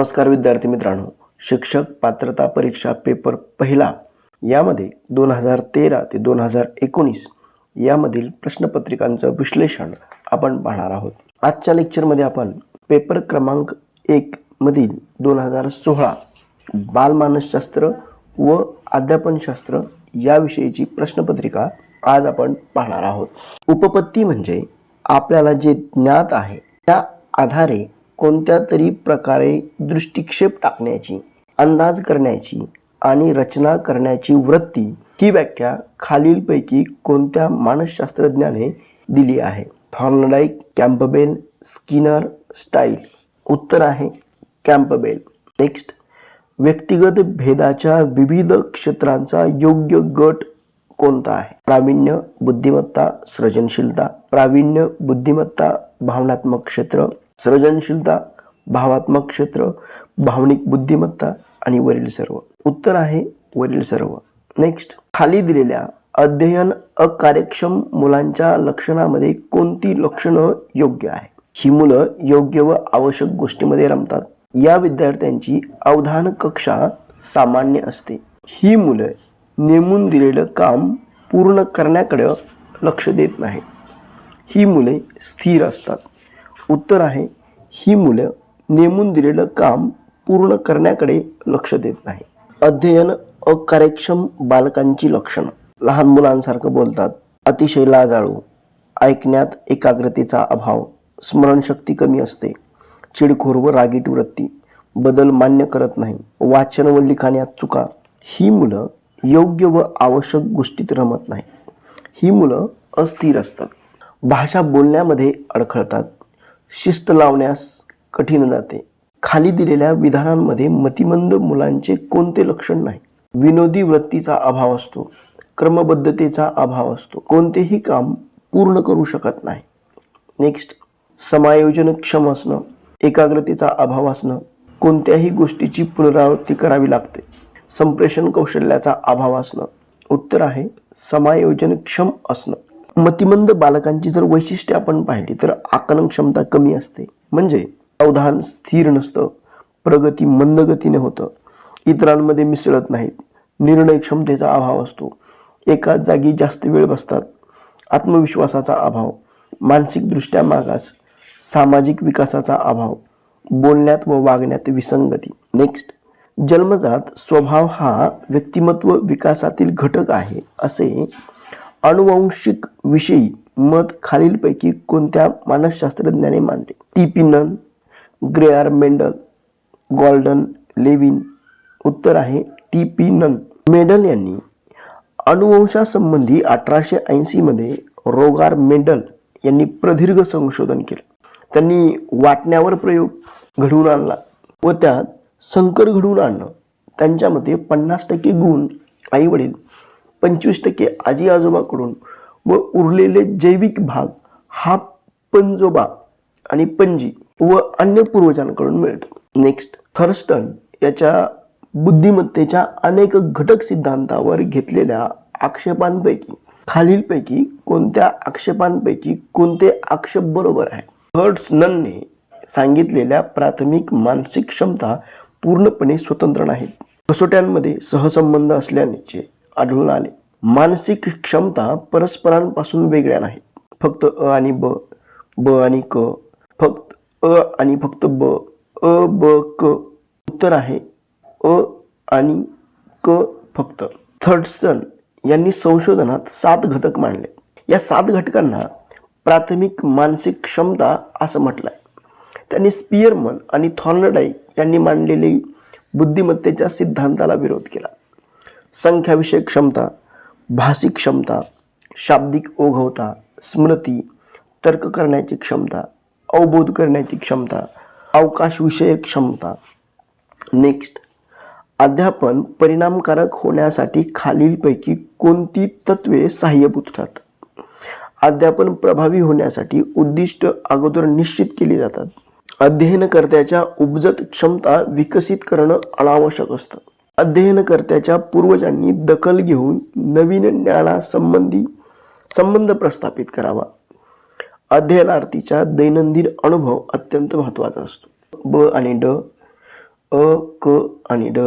नमस्कार विद्यार्थी मित्रांनो. शिक्षक पात्रता परीक्षा पेपर पहिला यामध्ये दोन हजार तेरा ते दोन हजार एकोणीस यामधील प्रश्नपत्रिकांचं विश्लेषण आपण पाहणार आहोत. आजच्या लेक्चरमध्ये आपण पेपर क्रमांक एक मधील दोन हजार सोळा बालमानसशास्त्र व अध्यापनशास्त्र याविषयीची प्रश्नपत्रिका आज आपण पाहणार आहोत. उपपत्ती म्हणजे आपल्याला जे ज्ञात आहे त्या आधारे कोणत्या तरी प्रकारे दृष्टिक्षेप टाकण्याची अंदाज करण्याची आणि रचना करण्याची वृत्ती ही व्याख्या खालीलपैकी कोणत्या मानसशास्त्रज्ञाने दिली आहे? Thorndike Campbell Skinner style. उत्तर आहे कॅम्पबेल. नेक्स्ट. व्यक्तिगत भेदाच्या विविध क्षेत्रांचा योग्य गट कोणता आहे? प्रावीण्य बुद्धिमत्ता सृजनशीलता. प्रावीण्य बुद्धिमत्ता भावनात्मक क्षेत्र. सृजनशीलता भावात्मक क्षेत्र भावनिक बुद्धिमत्ता आणि वरील सर्व. उत्तर आहे वरील सर्व. नेक्स्ट खाली दिलेल्या अध्ययन अकार्यक्षम मुलांच्या लक्षणामध्ये कोणती लक्षणं योग्य आहे ही मुलं योग्य व आवश्यक गोष्टीमध्ये रमतात. या विद्यार्थ्यांची अवधान कक्षा सामान्य असते. ही मुलं नेमून दिलेलं काम पूर्ण करण्याकडे लक्ष देत नाहीत. ही मुले स्थिर असतात. उत्तर आहे ही मुलं नेमून दिलेलं काम पूर्ण करण्याकडे लक्ष देत नाही. अध्ययन अकार्यक्षम बालकांची लक्षणं. लहान मुलांसारखं बोलतात. अतिशय लाजाळू. ऐकण्यात एकाग्रतेचा अभाव. स्मरणशक्ती कमी असते. चिडखोर व रागीट वृत्ती. बदल मान्य करत नाही. वाचन व लिखाण्यात चुका. ही मुलं योग्य व आवश्यक गोष्टीत रमत नाही. ही मुलं अस्थिर असतात. भाषा बोलण्यामध्ये अडखळतात. शिस्त लावण्यास कठीण जाते. खाली दिलेल्या विधानांमध्ये मतिमंद मुलांचे कोणते लक्षण नाही? विनोदी वृत्तीचा अभाव असतो. क्रमबद्धतेचा अभाव असतो. कोणतेही काम पूर्ण करू शकत नाही. नेक्स्ट समायोजन क्षम असणं. एकाग्रतेचा अभाव असणं. कोणत्याही गोष्टीची पुनरावृत्ती करावी लागते. संप्रेषण कौशल्याचा अभाव असणं. उत्तर आहे समायोजन क्षम असणं. मतिमंद बालकांची जर वैशिष्ट्ये आपण पाहिली तर आकलन क्षमता कमी असते. म्हणजे अवधान स्थिर नसतं. प्रगती मंद गतीने होतं. इतरांमध्ये मिसळत नाहीत. निर्णय क्षमतेचा अभाव असतो. एकाच जागी जास्त वेळ बसतात. आत्मविश्वासाचा अभाव. मानसिकदृष्ट्या मागास. सामाजिक विकासाचा अभाव. बोलण्यात व वागण्यात विसंगती. नेक्स्ट जन्मजात स्वभाव हा व्यक्तिमत्व विकासातील घटक आहे असे अनुवंशिक विषयी मत खालीलपैकी कोणत्या मानसशास्त्रज्ञाने मांडले? T. P. Nunn ग्रेआर Mendel Golden Lewin. उत्तर आहे टी. पी. नन. मेंडल यांनी अनुवंशासंबंधी अठराशे ऐंशीमध्ये रोगार मेंडल यांनी प्रदीर्घ संशोधन केलं. त्यांनी वाटण्यावर प्रयोग घडवून आणला व त्यात संकर घडवून आणणं त्यांच्या पन्नास टक्के गुण आईवडील पंचवीस टक्के आजी आजोबाकडून व उरलेले जैविक भाग हा पंजोबा आणि पणजी व अन्य पूर्वजांकडून मिळतो. नेक्स्ट थर्स्टन याच्या बुद्धिमत्तेच्या अनेक घटक सिद्धांतावर घेतलेल्या आक्षेपांपैकी खालीलपैकी कोणत्या आक्षेपांपैकी कोणते आक्षेप बरोबर आहेत? हर्ट्सनने सांगितलेल्या प्राथमिक मानसिक क्षमता पूर्णपणे स्वतंत्र नाहीत. कसोट्यांमध्ये सहसंबंध असल्याचे आढळून आले. मानसिक क्षमता परस्परांपासून वेगळ्या नाहीत. फक्त अ आणि ब ब आणि क फक्त अ आणि फक्त ब अ ब क उत्तर आहे. अ आणि क फक्त. थर्डसन यांनी संशोधनात सात घटक मांडले. या सात घटकांना प्राथमिक मानसिक क्षमता असं म्हटलं आहे त्यांनी स्पियरमन आणि थॉर्नडाईक यांनी मांडलेली बुद्धिमत्तेच्या सिद्धांताला विरोध केला. संख्याविषयक क्षमता भाषिक क्षमता शाब्दिक ओघवता स्मृती तर्क करण्याची क्षमता अवबोध करण्याची क्षमता अवकाशविषयक क्षमता. नेक्स्ट अध्यापन परिणामकारक होण्यासाठी खालीलपैकी कोणती तत्वे सहाय्यभूत ठरतात? अध्यापन प्रभावी होण्यासाठी उद्दिष्ट अगोदर निश्चित केली जातात. अध्ययनकर्त्याच्या उपजत क्षमता विकसित करणं अनावश्यक असतं. अध्ययनकर्त्याच्या पूर्वजांनी दखल घेऊन नवीन ज्ञानासंबंधी संबंध प्रस्थापित करावा. अध्ययनार्थीचा दैनंदिन अनुभव अत्यंत महत्त्वाचा असतो. ब आणि ड अ क आणि ड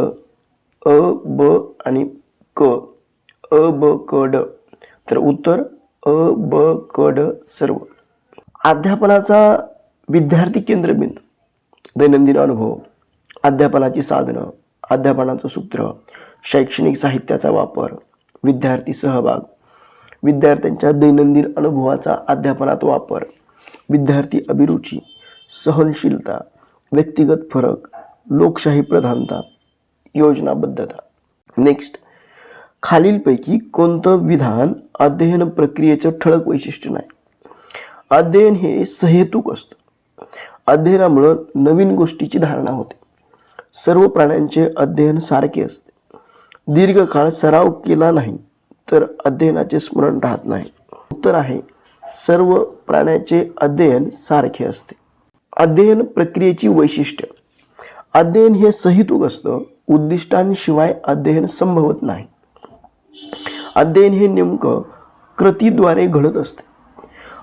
अ ब आणि क अ ब क ड. तर उत्तर अ ब क ड सर्व. अध्यापनाचा विद्यार्थी केंद्रबिंदू. दैनंदिन अनुभव. अध्यापनाची साधनं. अध्यापनाचं सूत्र शैक्षणिक साहित्याचा वापर विद्यार्थी सहभाग. विद्यार्थ्यांच्या दैनंदिन अनुभवाचा अध्यापनात वापर. विद्यार्थी अभिरुची सहनशीलता व्यक्तिगत फरक लोकशाही प्रधानता योजनाबद्धता. नेक्स्ट खालीलपैकी कोणतं विधान अध्ययन प्रक्रियेचं ठळक वैशिष्ट्य नाही? अध्ययन हे सहेतुक असतं. अध्ययनामुळं नवीन गोष्टीची धारणा होते. सर्व प्राण्यांचे अध्ययन सारखे असते. दीर्घकाळ सराव केला नाही तर अध्ययनाचे स्मरण राहत नाही. उत्तर आहे सर्व प्राण्याचे अध्ययन सारखे असते. अध्ययन प्रक्रियेची वैशिष्ट्य. अध्ययन हे सहितूक असतं उद्दिष्टांशिवाय अध्ययन संभवत नाही. अध्ययन हे नेमकं कृतीद्वारे घडत असते.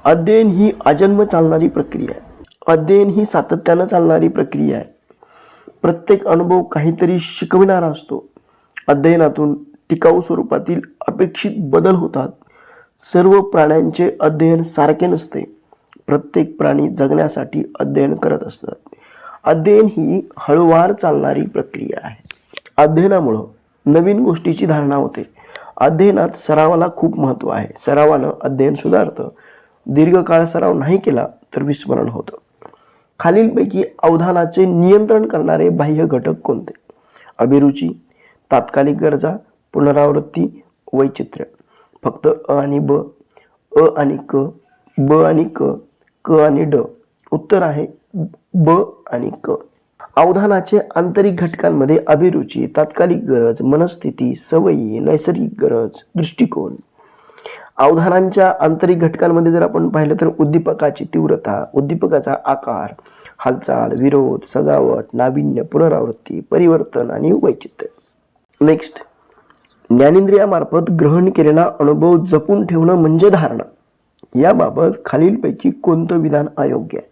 अध्ययन ही आजन्म चालणारी प्रक्रिया आहे. अध्ययन ही सातत्यानं चालणारी प्रक्रिया आहे. प्रत्येक अनुभव काहीतरी शिकविणारा असतो. अध्ययनातून टिकाऊ स्वरूपातील अपेक्षित बदल होतात. सर्व प्राण्यांचे अध्ययन सारखे नसते. प्रत्येक प्राणी जगण्यासाठी अध्ययन करत असतात. अध्ययन ही हळूवार चालणारी प्रक्रिया आहे. अध्ययनामुळं नवीन गोष्टीची धारणा होते. अध्ययनात सरावाला खूप महत्त्व आहे. सरावानं अध्ययन सुधारतं. दीर्घकाळ सराव नाही केला तर विस्मरण होतं. खालीलपैकी अवधानाचे नियंत्रण करणारे बाह्य घटक कोणते? अभिरुची तात्कालिक गरजा पुनरावृत्ती वैचित्र्य. फक्त अ आणि ब. अ आणि क ब आणि क क आणि ड. उत्तर आहे ब आणि क. अवधानाचे आंतरिक घटकांमध्ये अभिरुची तात्कालिक गरज मनस्थिती सवयी नैसर्गिक गरज दृष्टिकोन. अवधानांच्या आंतरिक घटकांमध्ये जर आपण पाहिलं तर उद्दीपकाची तीव्रता उद्दीपकाचा आकार हालचाल विरोध सजावट नाविन्य पुनरावृत्ती परिवर्तन आणि वैचित्र्य. नेक्स्ट ज्ञानेंद्रियामार्फत ग्रहण केलेला अनुभव जपून ठेवणं म्हणजे धारणा. याबाबत खालीलपैकी कोणतं विधान अयोग्य आहे?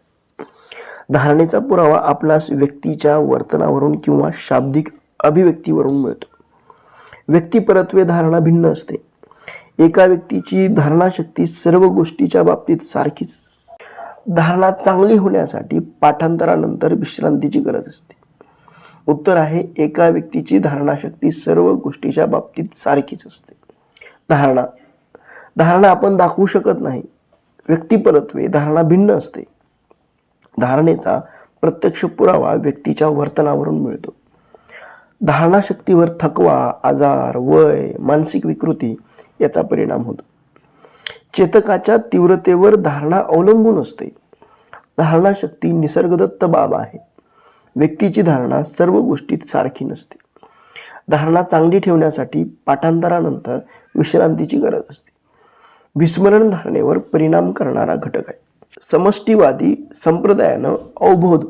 धारणेचा पुरावा आपणास व्यक्तीच्या वर्तनावरून किंवा शाब्दिक अभिव्यक्तीवरून मिळतो. व्यक्तिपरत्वे धारणा भिन्न असते. एका व्यक्तीची धारणाशक्ती सर्व गोष्टीच्या बाबतीत सारखीच. धारणा चांगली होण्यासाठी पाठांतरानंतर विश्रांतीची गरज असते. उत्तर आहे एका व्यक्तीची धारणाशक्ती सर्व गोष्टीच्या बाबतीत सारखीच असते. धारणा. धारणा आपण दाखवू शकत नाही. व्यक्तिपरत्वे धारणा भिन्न असते. धारणेचा प्रत्यक्ष पुरावा व्यक्तीच्या वर्तनावरून मिळतो. धारणाशक्तीवर थकवा आजार वय मानसिक विकृती याचा परिणाम होतो. चेतकाच्या तीव्रतेवर धारणा अवलंबून असते. धारणाशक्ती निसर्गदत्त बाब आहे. व्यक्तीची धारणा सर्व गोष्टीत सारखी नसते. धारणा चांगली ठेवण्यासाठी पाठांतरानंतर विश्रांतीची गरज असते. विस्मरण धारणेवर परिणाम करणारा घटक आहे. समष्टीवादी संप्रदायानं अवबोध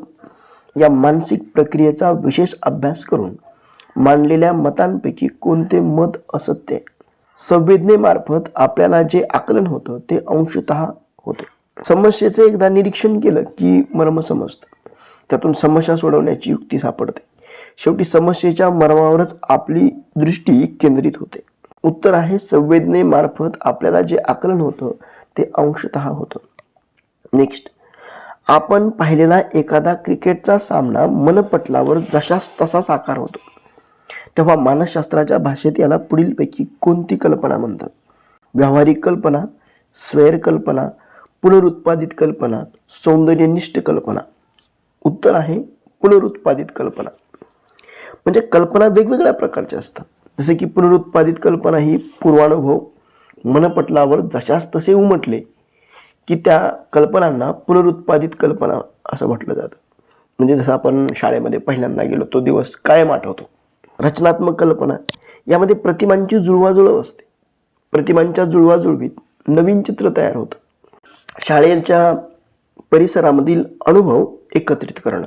या मानसिक प्रक्रियेचा विशेष अभ्यास करून मांडलेल्या मतांपैकी कोणते मत असत्य आहे? संवेदनेमार्फत आपल्याला जे आकलन होतं ते अंशतः होते. समस्येचं एकदा निरीक्षण केलं की मर्म समजतं. त्यातून समस्या सोडवण्याची युक्ती सापडते. शेवटी समस्येच्या मर्मावरच आपली दृष्टी केंद्रित होते. उत्तर आहे संवेदनेमार्फत आपल्याला जे आकलन होतं ते अंशतः होतं. नेक्स्ट आपण पाहिलेला एखादा क्रिकेटचा सामना मनपटलावर जशास तसा साकार होतो. तेव्हा मानसशास्त्राच्या भाषेत याला पुढीलपैकी कोणती कल्पना म्हणतात? व्यावहारिक कल्पना स्वैर कल्पना पुनरुत्पादित कल्पना सौंदर्यनिष्ठ कल्पना. उत्तर आहे पुनरुत्पादित कल्पना. म्हणजे कल्पना वेगवेगळ्या प्रकारच्या असतात. जसे की पुनरुत्पादित कल्पना ही पूर्वानुभव मनपटलावर जशास तसे उमटले की त्या कल्पनांना पुनरुत्पादित कल्पना असं म्हटलं जातं. म्हणजे जसं आपण शाळेमध्ये पहिल्यांदा गेलो तो दिवस कायम आठवतो. रचनात्मक कल्पना यामध्ये प्रतिमांची जुळवाजुळव असते. प्रतिमांच्या जुळवाजुळवीत नवीन चित्र तयार होतं. शाळेच्या परिसरामधील अनुभव एकत्रित करणं.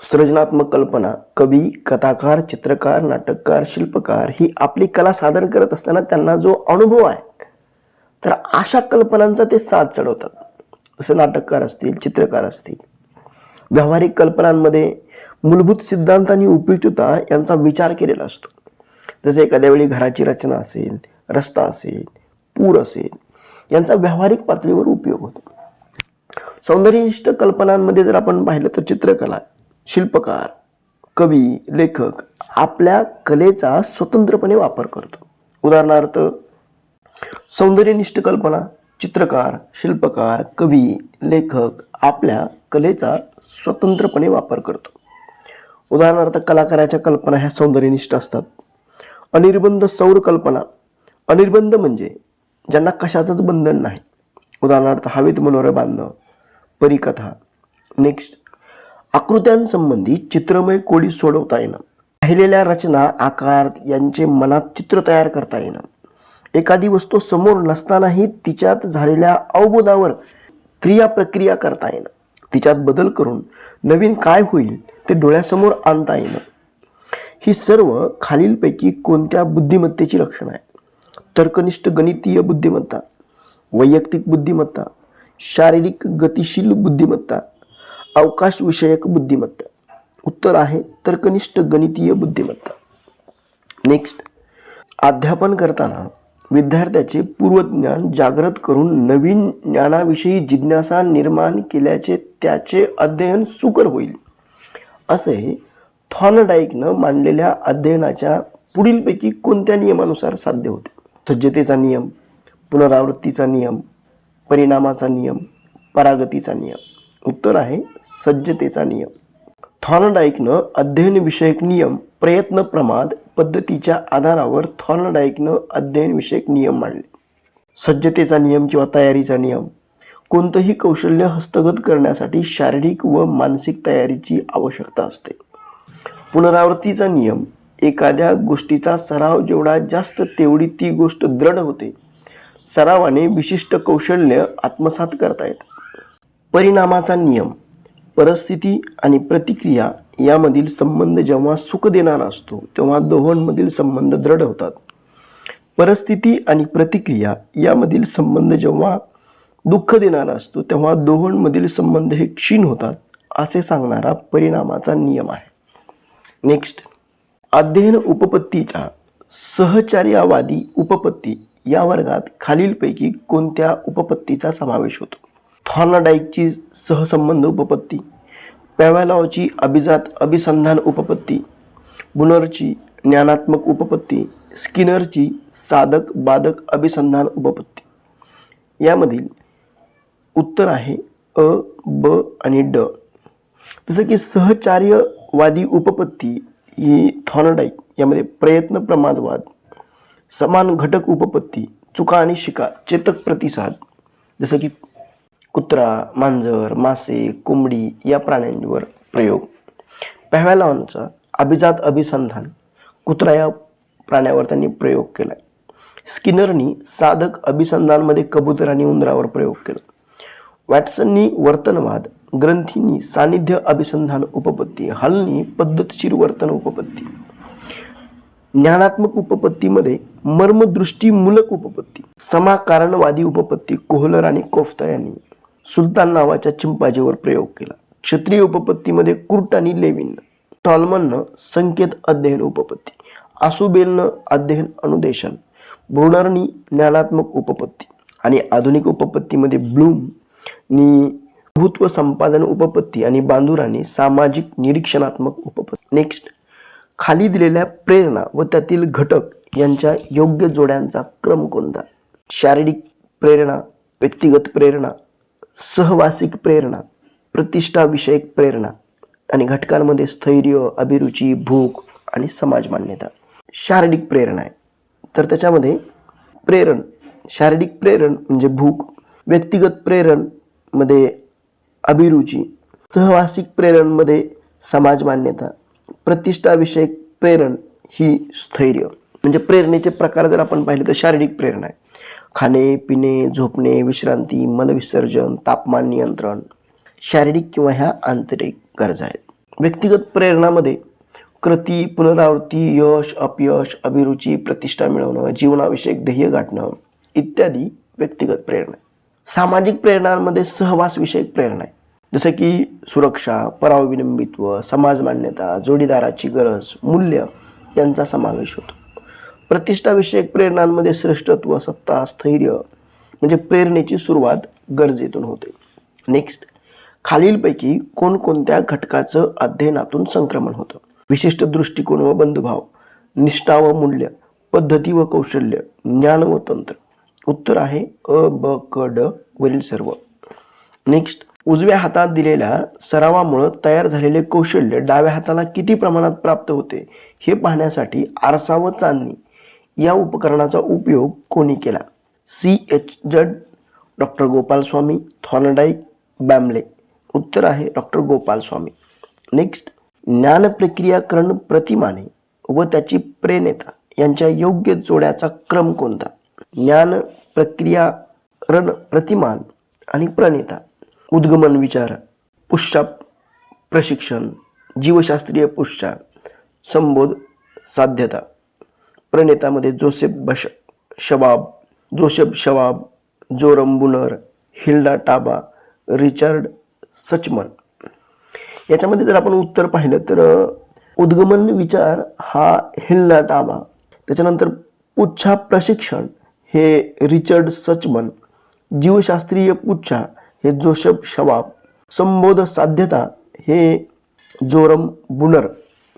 सृजनात्मक कल्पना कवी कथाकार चित्रकार नाटककार शिल्पकार ही आपली कला सादर करत असताना त्यांना जो अनुभव आहे तर अशा कल्पनांचा ते साथ चढवतात. जसं नाटककार असतील चित्रकार असतील व्यावहारिक कल्पनांमध्ये मूलभूत सिद्धांत आणि उपयुक्तता यांचा विचार केलेला असतो. जसे एखाद्या वेळी घराची रचना असेल रस्ता असेल पूर असेल यांचा व्यावहारिक पातळीवर उपयोग होतो. सौंदर्यनिष्ठ कल्पनांमध्ये जर आपण पाहिलं तर चित्रकला शिल्पकार कवी लेखक आपल्या कलेचा स्वतंत्रपणे वापर करतो. उदाहरणार्थ सौंदर्यनिष्ठ कल्पना चित्रकार शिल्पकार कवी लेखक आपल्या कलेचा स्वतंत्रपणे वापर करतो. उदाहरणार्थ कलाकाराच्या कल्पना ह्या सौंदर्यनिष्ठ असतात. अनिर्बंध सौर कल्पना. अनिर्बंध म्हणजे ज्यांना कशाचंच बंधन नाही. उदाहरणार्थ हवेत मनोरे बांधणं परिकथा नेक्स्ट. आकृत्यांसंबंधी चित्रमय कोडी सोडवता येणं. पाहिलेल्या रचना आकार यांचे मनात चित्र तयार करता येणं. एखादी वस्तू समोर नसतानाही तिच्यात झालेल्या अवबोधावर क्रिया प्रक्रिया करता येणं. तिच्यात बदल करून नवीन काय होईल ते डोळ्यासमोर आणता येणं. ही सर्व खालीलपैकी कोणत्या बुद्धिमत्तेची लक्षणं आहेत? तर्कनिष्ठ गणितीय बुद्धिमत्ता वैयक्तिक बुद्धिमत्ता शारीरिक गतिशील बुद्धिमत्ता अवकाशविषयक बुद्धिमत्ता. उत्तर आहे तर्कनिष्ठ गणितीय बुद्धिमत्ता. नेक्स्ट अध्यापन करताना विद्यार्थ्याचे पूर्वज्ञान जागृत करून नवीन ज्ञानाविषयी जिज्ञासा निर्माण केल्याचे त्याचे अध्ययन सुकर होईल. असे थॉनडाईकनं मांडलेल्या अध्ययनाच्या पुढीलपैकी कोणत्या नियमानुसार साध्य होते? सज्जतेचा नियम पुनरावृत्तीचा नियम परिणामाचा नियम परागतीचा नियम. उत्तर आहे सज्जतेचा नियम. थॉनडाईकनं अध्ययनविषयक नियम प्रयत्न प्रमाद पद्धतीच्या आधारावर थॉर्नडाईकनं अध्ययनविषयक नियम मांडले. सज्जतेचा नियम किंवा तयारीचा नियम. कोणतंही कौशल्य हस्तगत करण्यासाठी शारीरिक व मानसिक तयारीची आवश्यकता असते. पुनरावृत्तीचा नियम. एखाद्या गोष्टीचा सराव जेवढा जास्त तेवढी ती गोष्ट दृढ होते. सरावाने विशिष्ट कौशल्य आत्मसात करता येतात परिणामाचा नियम. परिस्थिती आणि प्रतिक्रिया यामधील संबंध जेव्हा सुख देणारा असतो तेव्हा दोहोंमधील संबंध दृढ होतात. परिस्थिती आणि प्रतिक्रिया यामधील संबंध जेव्हा दुःख देणारा असतो तेव्हा दोहोंमधील संबंध हे क्षीण होतात असे सांगणारा परिणामाचा नियम आहे. नेक्स्ट अध्ययन उपपत्तीच्या सहचार्यावादी उपपत्ती या वर्गात खालीलपैकी कोणत्या उपपत्तीचा समावेश होतो? थॉर्नाडाईकची सहसंबंध उपपत्ती. पॅव्हलॉवची अभिजात अभिसंधान उपपत्ती बुनरची ज्ञानात्मक उपपत्ती स्किनरची साधक बाधक अभिसंधान उपपत्ती. यामधील उत्तर आहे अ ब आणि ड. जसं की सहचार्यवादी उपपत्ती ही थॉनडाईक यामध्ये प्रयत्न प्रमादवाद समान घटक उपपत्ती चुका आणि शिका चेतक प्रतिसाद जसं की कुत्रा मांजर मासे कोंबडी या प्राण्यांवर प्रयोग. पॅव्हॅलॉनचा अभिजात अभिसंधान कुत्रा या प्राण्यावर त्यांनी प्रयोग केला. स्किनरनी साधक अभिसंधानमध्ये कबूतर आणि उंदरावर प्रयोग केला. वॅटसननी वर्तनवाद ग्रंथींनी सानिध्य अभिसंधान उपपत्ती हलनी पद्धतशीर वर्तन उपपत्ती ज्ञानात्मक उपपत्तीमध्ये मर्मदृष्टीमूलक उपपत्ती समाकारणवादी उपपत्ती कोहलर आणि कोफ्ता यांनी सुलतान नावाच्या चिंपाजीवर प्रयोग केला. क्षत्रिय उपपत्तीमध्ये कुर्ट आणि लेविन. टॉलमननं संकेत अध्ययन उपपत्ती आसुबेलनं अध्ययन अनुदेशन ब्रुनरनी ज्ञानात्मक उपपत्ती आणि आधुनिक उपपत्तीमध्ये ब्लूम नी भूत्व संपादन उपपत्ती आणि बांधुराने सामाजिक निरीक्षणात्मक उपपत्ती. नेक्स्ट खाली दिलेल्या प्रेरणा व त्यातील घटक यांच्या योग्य जोड्यांचा क्रम कोणता? शारीरिक प्रेरणा व्यक्तिगत प्रेरणा सहवासिक प्रेरणा प्रतिष्ठाविषयक प्रेरणा आणि घटकांमध्ये स्थैर्य अभिरुची भूक आणि समाज मान्यता. शारीरिक प्रेरणा आहे. तर त्याच्यामध्ये प्रेरण शारीरिक प्रेरण म्हणजे भूक व्यक्तिगत प्रेरणमध्ये अभिरुची सहवासिक प्रेरणमध्ये समाज मान्यता प्रतिष्ठाविषयक प्रेरण ही स्थैर्य. म्हणजे प्रेरणेचे प्रकार जर आपण पाहिले तर शारीरिक प्रेरणा आहे. खाणे पिणे झोपणे विश्रांती मनविसर्जन तापमान नियंत्रण शारीरिक किंवा ह्या आंतरिक गरजा आहेत. व्यक्तिगत प्रेरणामध्ये कृती पुनरावृत्ती यश अपयश अभिरुची प्रतिष्ठा मिळवणं जीवनाविषयक ध्येय गाठणं इत्यादी व्यक्तिगत प्रेरणा सामाजिक प्रेरणांमध्ये सहवासविषयक प्रेरणा आहे जसं की सुरक्षा परावलंबित्व समाज मान्यता जोडीदाराची गरज मूल्य यांचा समावेश होतो. प्रतिष्ठाविषयक प्रेरणांमध्ये श्रेष्ठत्व सत्ता स्थैर्य म्हणजे प्रेरणेची सुरुवात गरजेतून होते. नेक्स्ट खालीलपैकी कोणकोणत्या घटकाचं अध्ययनातून संक्रमण होतं? विशिष्ट दृष्टिकोन व बंधुभाव निष्ठा व मूल्य पद्धती व कौशल्य ज्ञान व तंत्र. उत्तर आहे अ ब क ड वरील सर्व. नेक्स्ट उजव्या हातात दिलेल्या सरावामुळं तयार झालेले कौशल्य डाव्या हाताला किती प्रमाणात प्राप्त होते हे पाहण्यासाठी आरसा व चांदणी या उपकरणाचा उपयोग कोणी केला? C H Judd doctor Gopalaswamy Thorndike बॅमले. उत्तर आहे डॉक्टर गोपालस्वामी. नेक्स्ट ज्ञान प्रक्रियाकरण प्रतिमाने व त्याची प्रेरणेता यांच्या योग्य जोड्याचा क्रम कोणता? ज्ञान प्रक्रिया रण प्रतिमान आणि प्रणेता. उद्गमन विचार पुष्टा प्रशिक्षण जीवशास्त्रीय पुष्टा संबोध साध्यता. प्रणेतामध्ये Joseph Bush Schwab Joseph Schwab Jerome Bruner Hilda Taba Richard Suchman. याच्यामध्ये जर आपण उत्तर पाहिलं तर उद्गमन विचार हा हिल्डा टाबा. त्याच्यानंतर पुच्छा प्रशिक्षण हे रिचर्ड सचमन. जीवशास्त्रीय पुच्छा हे जोसेफ शबाब. संबोध साध्यता हे जोरम बुनर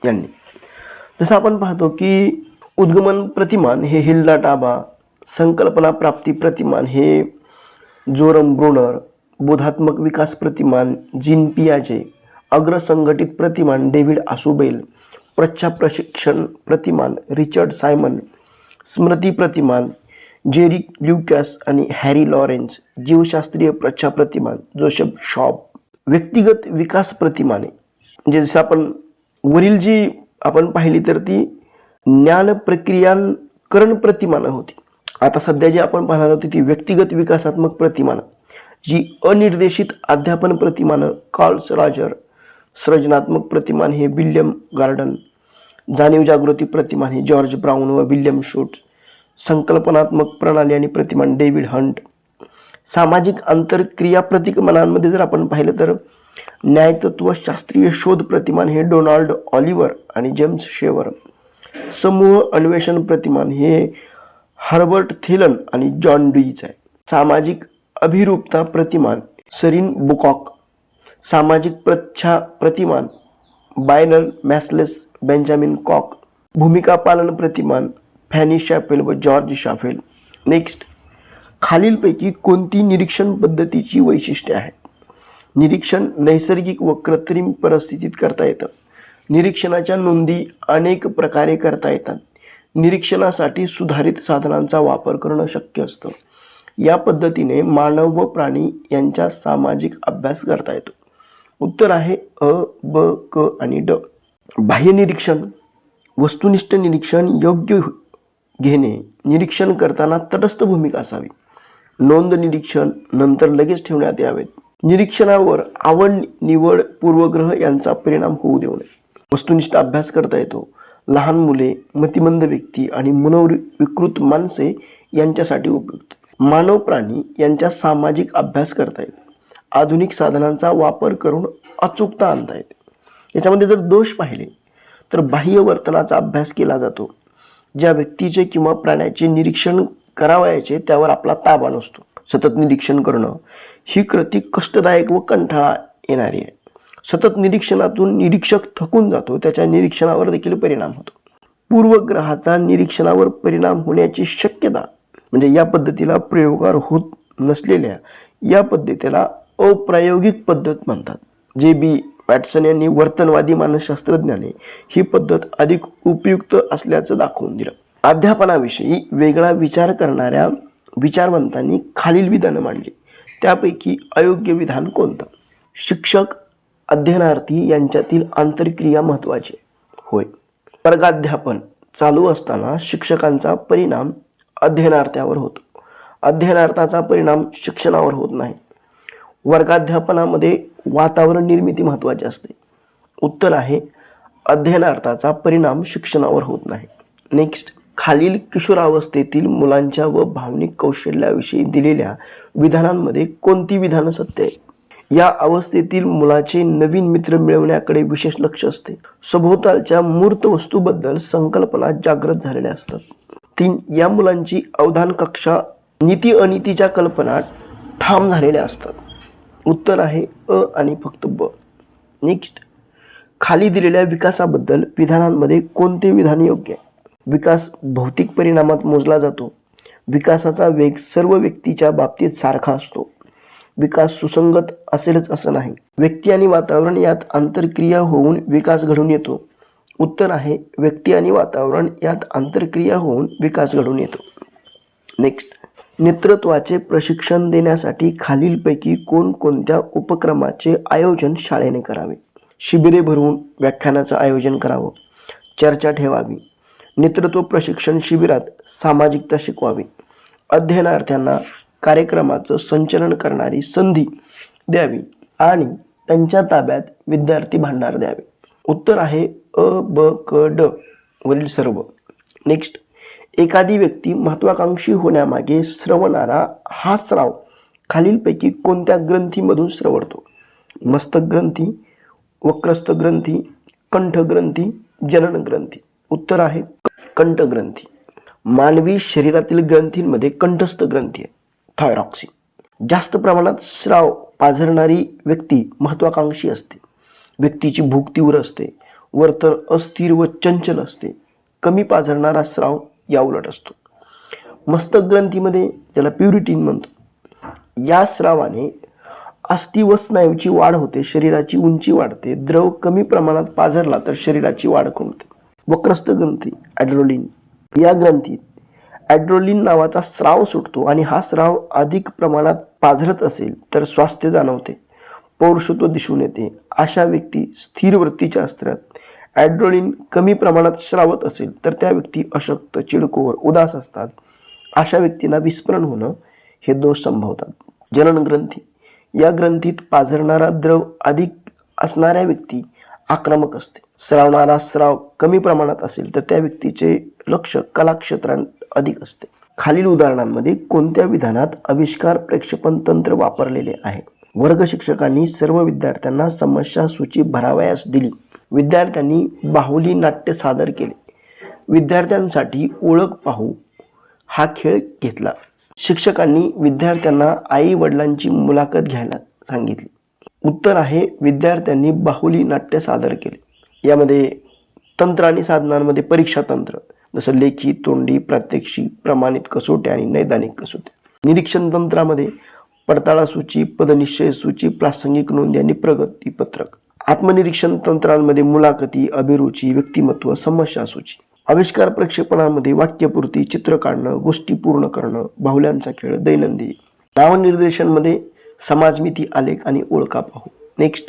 यांनी. जसं आपण पाहतो की उद्गमन प्रतिमान हे हिल्डा टाबा संकल्पना प्राप्ती प्रतिमान हे जोरम ब्रोनर बोधात्मक विकास प्रतिमान जिन पियाजे अग्रसंघटित प्रतिमान डेव्हिड आसुबेल प्रच्छा प्रशिक्षण प्रतिमान रिचर्ड सायमन स्मृती प्रतिमान जेरी ल्युकॅस आणि हॅरी लॉरेन्स जीवशास्त्रीय प्रच्छा प्रतिमान जोसेफ शॉप व्यक्तिगत विकास प्रतिमाने म्हणजे जसं आपण वरील जी आपण पाहिली तर ती ज्ञान प्रक्रियांकरण प्रतिमानं होती. आता सध्या जी आपण पाहणार होती ती व्यक्तिगत विकासात्मक प्रतिमानं जी अनिर्देशित अध्यापन प्रतिमानं कार्ल्स राजर सृजनात्मक प्रतिमान हे विल्यम गार्डन जाणीव जागृती प्रतिमान हे जॉर्ज ब्राऊन व विल्यम शूट संकल्पनात्मक प्रणाली आणि प्रतिमान डेव्हिड हंट सामाजिक आंतरक्रिया प्रतिकमनांमध्ये जर आपण पाहिलं तर न्यायतत्व शास्त्रीय शोध प्रतिमान हे डोनाल्ड ऑलिव्हर आणि जेम्स शेवर समूह अन्वेषण प्रतिमान हे हर्बर्ट थेलन आणि जॉन डुईच आहे. सामाजिक अभिरूपता प्रतिमान सरीन बुकॉक. सामाजिक प्रच्छा प्रतिमान बायनल मॅसलेस बेंजामिन कॉक. भूमिका पालन प्रतिमान फॅनी शॅफेल व जॉर्ज शाफेल. नेक्स्ट खालीलपैकी कोणती निरीक्षण पद्धतीची वैशिष्ट्ये आहेत? निरीक्षण नैसर्गिक व कृत्रिम परिस्थितीत करता येतं. निरीक्षणाच्या नोंदी अनेक प्रकारे करता येतात. निरीक्षणासाठी सुधारित साधनांचा वापर करणं शक्य असतं. या पद्धतीने मानव व प्राणी यांचा सामाजिक अभ्यास करता येतो. उत्तर आहे अ ब क आणि ड. बाह्य निरीक्षण वस्तुनिष्ठ निरीक्षण योग्य घेणे निरीक्षण करताना तटस्थ भूमिका असावी. नोंद निरीक्षण नंतर लगेच ठेवण्यात यावेत. निरीक्षणावर आवड निवड पूर्वग्रह यांचा परिणाम होऊ देऊ नये. वस्तुनिष्ठ अभ्यास करता येतो. लहान मुले मतिमंद व्यक्ती आणि मनोविकृत माणसे यांच्यासाठी उपयुक्त. मानव प्राणी यांच्या सामाजिक अभ्यास करता येतो. आधुनिक साधनांचा वापर करून अचूकता आणता येते. याच्यामध्ये जर दोष पाहिले तर बाह्य वर्तनाचा अभ्यास केला जातो. ज्या व्यक्तीचे किंवा प्राण्याचे निरीक्षण करावयाचे त्यावर आपला ताबा नसतो. सतत निरीक्षण करणं ही कृती कष्टदायक व कंठाळा येणारी आहे. सतत निरीक्षणातून निरीक्षक थकून जातो. त्याच्या निरीक्षणावर देखील परिणाम होतो. पूर्वग्रहाचा निरीक्षणावर परिणाम होण्याची शक्यता म्हणजे या पद्धतीला प्रयोगार होत नसलेल्या या पद्धतीला अप्रायोगिक पद्धत म्हणतात. जे बी वॅटसन यांनी वर्तनवादी मानसशास्त्रज्ञाने ही पद्धत अधिक उपयुक्त असल्याचं दाखवून दिलं. अध्यापनाविषयी वेगळा विचार करणाऱ्या विचारवंतांनी खालील विधानं मांडली. त्यापैकी अयोग्य विधान कोणतं? शिक्षक अध्ययनार्थी यांच्यातील आंतरक्रिया महत्त्वाची. होय. वर्गाध्यापन चालू असताना शिक्षकांचा परिणाम अध्ययनार्थ्यावर होतो. अध्ययनार्थाचा परिणाम शिक्षणावर होत नाही. वर्गाध्यापनामध्ये वातावरण निर्मिती महत्त्वाची असते. उत्तर आहे अध्ययनार्थाचा परिणाम शिक्षणावर होत नाही. नेक्स्ट खालील किशोरावस्थेतील मुलांच्या व भावनिक कौशल्याविषयी दिलेल्या विधानांमध्ये कोणती विधानं सत्य आहे या अवस्थेतील मुलाचे नवीन मित्र मिळवण्याकडे विशेष लक्ष असते. सभोवतालच्या मूर्त वस्तूबद्दल संकल्पना जागृत झालेल्या असतात. तीन या मुलांची अवधान कक्षा नीती अनितीच्या कल्पना ठाम झालेल्या असतात. उत्तर आहे अ आणि फक्त ब. नेक्स्ट खाली दिलेल्या विकासाबद्दल विधानांमध्ये कोणते विधान योग्य आहे? विकास भौतिक परिणामात मोजला जातो. विकासाचा वेग सर्व व्यक्तीच्या बाबतीत सारखा असतो. विकास सुसंगत असेलच असं नाही. व्यक्ती आणि वातावरण यात आंतरक्रिया होऊन विकास घडून येतो. उत्तर आहे व्यक्ती आणि वातावरण यात आंतरक्रिया होऊन विकास घडून येतो. नेक्स्ट नेतृत्वाचे प्रशिक्षण देण्यासाठी खालीलपैकी कोणकोणत्या उपक्रमाचे आयोजन शाळेने करावे? शिबिरे भरवून व्याख्यानाचं आयोजन करावं. चर्चा ठेवावी. नेतृत्व प्रशिक्षण शिबिरात सामाजिकता शिकवावी. अध्ययनार्थ्यांना कार्यक्रमाचं संचलन करणारी संधी द्यावी आणि त्यांच्या ताब्यात विद्यार्थी भांडार द्यावे. उत्तर आहे अ ब क ड वरील सर्व. नेक्स्ट एखादी व्यक्ती महत्वाकांक्षी होण्यामागे स्रवणारा हा स्राव खालीलपैकी कोणत्या ग्रंथीमधून स्रवडतो मस्तक ग्रंथी वक्रस्थ ग्रंथी कंठग्रंथी जनन ग्रंथी. उत्तर आहे कंठग्रंथी मानवी शरीरातील ग्रंथींमध्ये कंठस्थ ग्रंथी आहे. थायरॉक्सी जास्त प्रमाणात स्राव पाझरणारी व्यक्ती महत्त्वाकांक्षी असते. व्यक्तीची भूक तीव्र असते. वर्तन अस्थिर व चंचल असते. कमी पाझरणारा स्राव या उलट असतो. मस्तक ग्रंथीमध्ये त्याला प्युरिटीन म्हणतो. या स्रावाने अस्थि व स्नायूची वाढ होते. शरीराची उंची वाढते. द्रव कमी प्रमाणात पाझरला तर शरीराची वाढ खुंटते वक्रस्त ग्रंथी ॲड्रोलिन. या ग्रंथीत ॲड्रोलिन नावाचा स्राव सुटतो आणि हा स्राव अधिक प्रमाणात पाझरत असेल तर स्वास्थ्य जाणवते. पौरुषत्व दिसून येते. अशा व्यक्ती स्थिर वृत्तीच्या असतात ॲड्रोलिन कमी प्रमाणात श्रावत असेल तर त्या व्यक्ती अशक्त चिडकोवर उदास असतात. अशा व्यक्तींना विस्मरण होणं हे दोष संभवतात. जनन ग्रंथी या ग्रंथीत पाझरणारा द्रव अधिक असणाऱ्या व्यक्ती आक्रमक असते. स्रावणारा स्राव कमी प्रमाणात असेल तर त्या व्यक्तीचे लक्ष कलाक्षेत्रात अधिक असते. खालील उदाहरणांमध्ये कोणत्या विधानात आविष्कार प्रेक्षेपण तंत्र वापरलेले आहे? वर्ग शिक्षकांनी सर्व विद्यार्थ्यांना समस्या सूची भरावयास दिली. विद्यार्थ्यांनी बाहुली नाट्य सादर केले. विद्यार्थ्यांसाठी ओळख पाहू हा खेळ घेतला. शिक्षकांनी विद्यार्थ्यांना आई वडिलांची मुलाखत घ्यायला सांगितली. उत्तर आहे विद्यार्थ्यांनी बाहुली नाट्य सादर केले. यामध्ये तंत्र आणि साधनांमध्ये परीक्षा तंत्र. जसं लेखी तोंडी प्रात्यक्षिक प्रमाणित कसोट्या आणि नैदानिक कसोट्या निरीक्षण तंत्रामध्ये पडताळा सूची पदनिश्चय सूची प्रासंगिक नोंदी आणि प्रगती पत्रक. आत्मनिरीक्षण तंत्रांमध्ये मुलाखती अभिरुची व्यक्तिमत्व समस्या सूची. आविष्कार प्रक्षेपणामध्ये वाक्यपूर्ती चित्र काढणं गोष्टी पूर्ण करणं बाहुल्यांचा खेळ दैनंदिन. नावनिर्देशनमध्ये समाजमिती आलेख आणि ओळखा पाहू. नेक्स्ट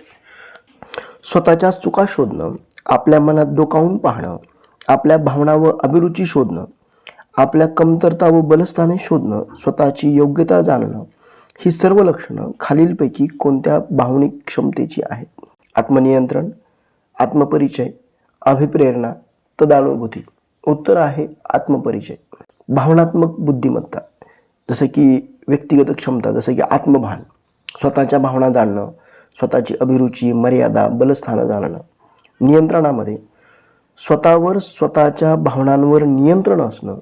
स्वतःच्या चुका शोधणं. आपल्या मनात डोकावून पाहणं आपल्या भावना व अभिरुची शोधणं आपल्या कमतरता व बलस्थाने शोधणं स्वतःची योग्यता जाणणं ही सर्व लक्षणं खालीलपैकी कोणत्या भावनिक क्षमतेची आहेत? आत्मनियंत्रण आत्मपरिचय अभिप्रेरणा तदानुभूती. उत्तर आहे आत्मपरिचय. भावनात्मक बुद्धिमत्ता जसं की व्यक्तिगत क्षमता जसं की आत्मभान. स्वतःच्या भावना जाणणं स्वतःची अभिरुची मर्यादा बलस्थानं जाणणं. नियंत्रणामध्ये. स्वतःवर स्वतःच्या भावनांवर नियंत्रण असणं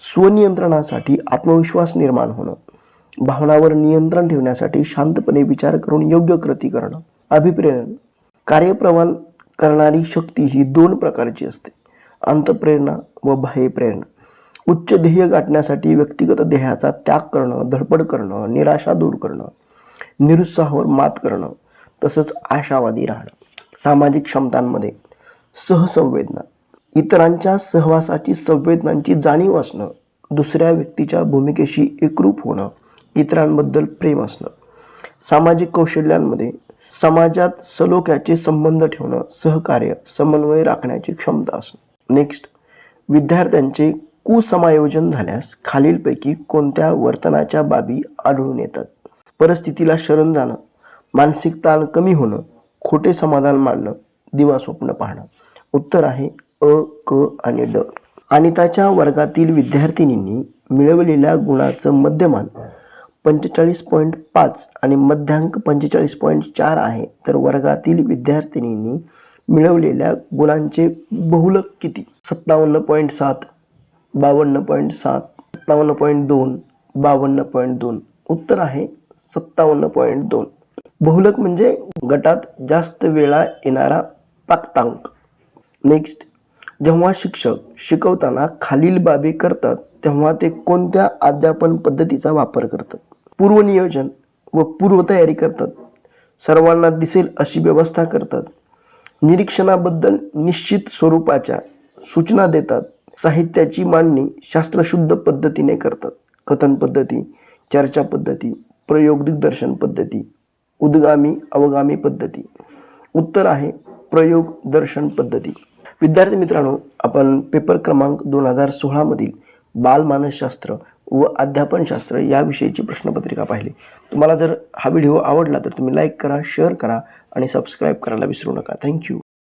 स्वनियंत्रणासाठी आत्मविश्वास निर्माण होणं भावनावर नियंत्रण ठेवण्यासाठी शांतपणे विचार करून योग्य कृती करणं अभिप्रेरण कार्यप्रवान करणारी शक्ती ही दोन प्रकारची असते. अंतप्रेरणा व बाह्यप्रेरणा उच्च ध्येय गाठण्यासाठी व्यक्तिगत ध्येयाचा त्याग करणं धडपड करणं निराशा दूर करणं निरुत्साहावर मात करणं तसंच आशावादी राहणं. सामाजिक क्षमतांमध्ये सहसंवेदना. इतरांच्या सहवासाची संवेदनांची जाणीव असणं दुसऱ्या व्यक्तीच्या भूमिकेशी एकरूप होणं इतरांबद्दल प्रेम असणं सामाजिक कौशल्यांमध्ये समाजात सलोख्याचे संबंध ठेवणं सहकार्य समन्वय राखण्याची क्षमता असणं. नेक्स्ट विद्यार्थ्यांचे कुसमायोजन झाल्यास खालीलपैकी कोणत्या वर्तनाच्या बाबी आढळून येतात? परिस्थितीला शरण जाणं मानसिक ताण कमी होणं खोटे समाधान मांडणं दिवा स्वप्न पाहणं. उत्तर आहे अ क आणि ड. अनिताच्या वर्गातील विद्यार्थिनींनी मिळवलेल्या गुणाचं मध्यमान पंचेचाळीस पॉईंट पाच आणि मध्यांक पंचेचाळीस पॉईंट चार आहे. तर वर्गातील विद्यार्थिनींनी मिळवलेल्या गुणांचे बहुलक किती? सत्तावन्न पॉईंट सात बावन्न पॉईंट सात सत्तावन्न पॉईंट दोन बावन्न पॉईंट दोन. उत्तर आहे सत्तावन्न पॉईंट दोन. बहुलक म्हणजे गटात जास्त वेळा येणारा प्राप्तांक. नेक्स्ट जेव्हा शिक्षक शिकवताना खालील बाबी करतात तेव्हा ते कोणत्या अध्यापन पद्धतीचा वापर करतात? पूर्वनियोजन व पूर्वतयारी करतात. सर्वांना दिसेल अशी व्यवस्था करतात. निरीक्षणाबद्दल निश्चित स्वरूपाच्या सूचना देतात. साहित्याची मांडणी शास्त्रशुद्ध पद्धतीने करतात. कथन पद्धती चर्चा पद्धती प्रयोग दिग्दर्शन पद्धती उद्गामी अवगामी पद्धती. उत्तर आहे प्रयोग दर्शन पद्धती. विद्यार्थी मित्रांनो आपण पेपर क्रमांक दोन हजार सोळामधील बालमानसशास्त्र व अध्यापनशास्त्र याविषयीची प्रश्नपत्रिका पाहिली. तुम्हाला जर हा व्हिडिओ आवडला तर तुम्ही लाईक करा शेअर करा आणि सबस्क्राईब करायला विसरू नका. थँक्यू